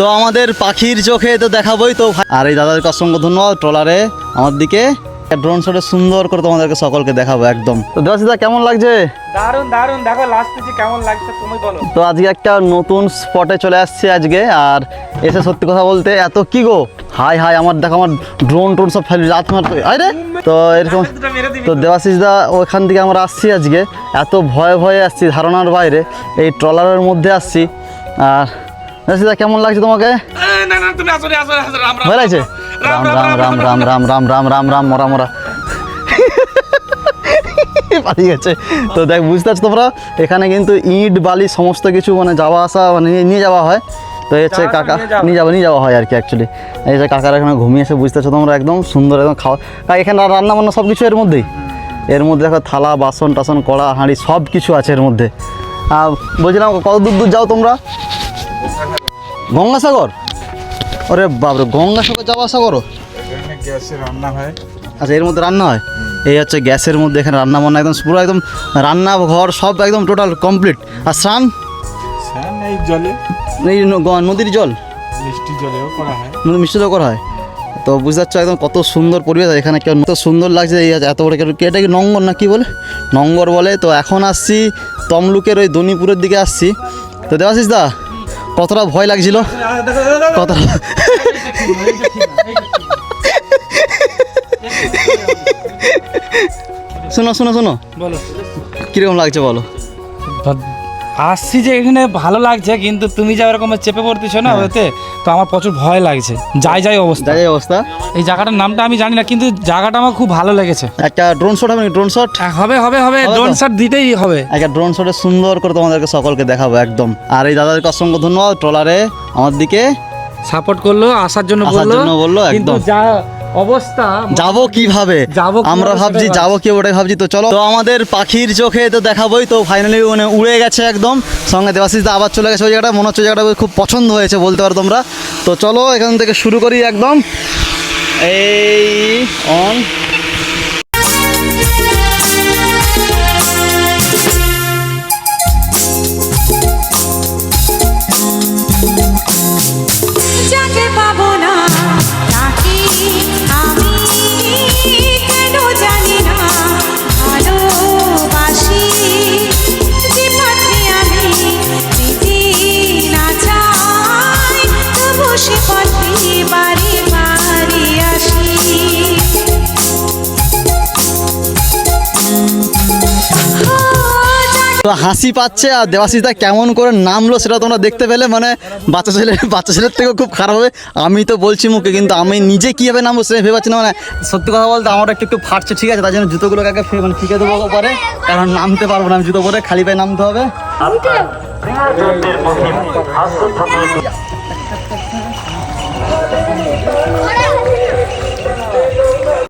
তো আমাদের পাখির চোখে তো দেখাবোই তো আর এই দাদাদেরকে অসংখ্য ধন্যবাদ ট্রলারে আমার দিকে। ড্রোন শটে সুন্দর করে তোমাদেরকে সকলকে দেখাবো একদম। তো দেবাশিদা কেমন লাগছে? দারুণ দারুণ দেখো লাস্ট কেমন লাগছে তুমি বলো। তো আজকে একটা নতুন স্পটে চলে আসছি আজকে আর এসে সত্যি কথা বলতে এত কি গো? হাই হাই আমার দেখো আমার ড্রোন টোন সব ফেলে রাত মারতে আরে তো এরকম তো দেবাশিস দা ওখান থেকে আমরা আসছি আজকে। এত ভয়ে ভয়ে আসছি ধারণার বাইরে। এই ট্রলারের মধ্যে আসছি আর দেবাশিস দা কেমন লাগছে তোমাকে এ, না না তুমি আসো আসো আসো রাম রাম ভয় লাগছে রাম রাম রাম রাম রাম রাম রাম রাম রাম রাম মরা মরা পালিয়ে গেছে তো দেখ বুঝতে পারছ তোমরা এখানে কিন্তু ইট বালি সমস্ত কিছু মানে যাওয়া আসা মানে নিয়ে- যাওয়া হয় তো এই হচ্ছে কাকা নিয়ে যাওয়া। নিয়ে যাওয়া হয় আর কি অ্যাকচুয়ালি এই যে কাকারা এখানে ঘুমিয়ে এসে বুঝতে পারছ তোমরা একদম সুন্দর একদম খাওয়া এখানে রান্না বান্না সব কিছু এর মধ্যেই এর মধ্যে দেখো থালা বাসন টাসন কড়া হাঁড়ি সব কিছু আছে এর মধ্যে আর বলছিলাম কত দূর দূর যাও তোমরা গঙ্গাসাগর? ওরে বাবরে গঙ্গাসাগর যাওয়া আসা করো। গ্যাসে রান্না হয়। আচ্ছা এর মধ্যে রান্না হয়? এই হচ্ছে গ্যাসের মধ্যে এখানে রান্না বান্না একদম পুরো একদম রান্না ঘর সব একদম টোটাল কমপ্লিট আর স্নান? স্নান এই জলে। এই নদীর জল? মিষ্টি জলেও করা হয়। মিষ্টি তো করা হয়? তো বুঝতে পারছ একদম কত সুন্দর পরিবেশ এখানে কেউ কত সুন্দর লাগছে এই এত বড় কেউ এটা কি নঙ্গর না কি বলে? নঙ্গর বলে। তো এখন আসছি তমলুকের ওই দনিপুরের দিকে আসছি। তো দেবাশিস দা কতটা ভয় লাগছিল? কতটা শোনো শোনো শোনো। বলো। কীরকম লাগছে বলো? আসছি যে এখানে ভালো লাগছে কিন্তু তুমি যা এরকম চেপে পড়তেছো না ওতে তো আমার প্রচুর ভয় লাগছে। যাই যাই অবস্থা। যাই অবস্থা। এই জায়গাটার নামটা আমি জানি না কিন্তু জায়গাটা আমার খুব ভালো লেগেছে। একটা ড্রোন শট হবে ড্রোন শট হ্যাঁ, হবে হবে হবে। ড্রোন শট দিতেই হবে। একটা ড্রোন শটে সুন্দর করে তোমাদেরকে সকলকে দেখাবো একদম। আর এই দাদাদেরকে অসংখ্য ধন্যবাদ ট্রলারে আমার দিকে। সাপোর্ট করল আসার জন্য বলল। কিন্তু। যা অবস্থা যাব কীভাবে? যাব আমরা ভাবছি যাব কি ওটাই ভাবছি। তো চলো তো আমাদের পাখির চোখে তো দেখাবোই। তো ফাইনালি মানে উড়ে গেছে একদম। সঙ্গে দেবাশিস দা আবার চলে গেছে। ওই জায়গাটা মনে হচ্ছে জায়গাটা খুব পছন্দ হয়েছে বলতে পারো তোমরা। তো চলো এখান থেকে শুরু করি একদম। এই অন তো হাসি পাচ্ছে আর দেবাশিসদা কেমন করে নামলো সেটা তোমরা দেখতে পেলে মানে বাচ্চা ছেলে বাচ্চা ছেলের থেকেও খুব খারাপ হবে। আমি তো বলছি মুখে, কিন্তু আমি নিজে কীভাবে নামবো সেটা ভেবে পাচ্ছি না মানে সত্যি কথা বলতে আমার একটু একটু ফাটছে, ঠিক আছে? তার জন্য জুতোগুলোকে আগে মানে ফিকে দেবো পরে, কারণ নামতে পারব না, আমি জুতো পরে খালি পায়ে নামতে হবে। আচ্ছা।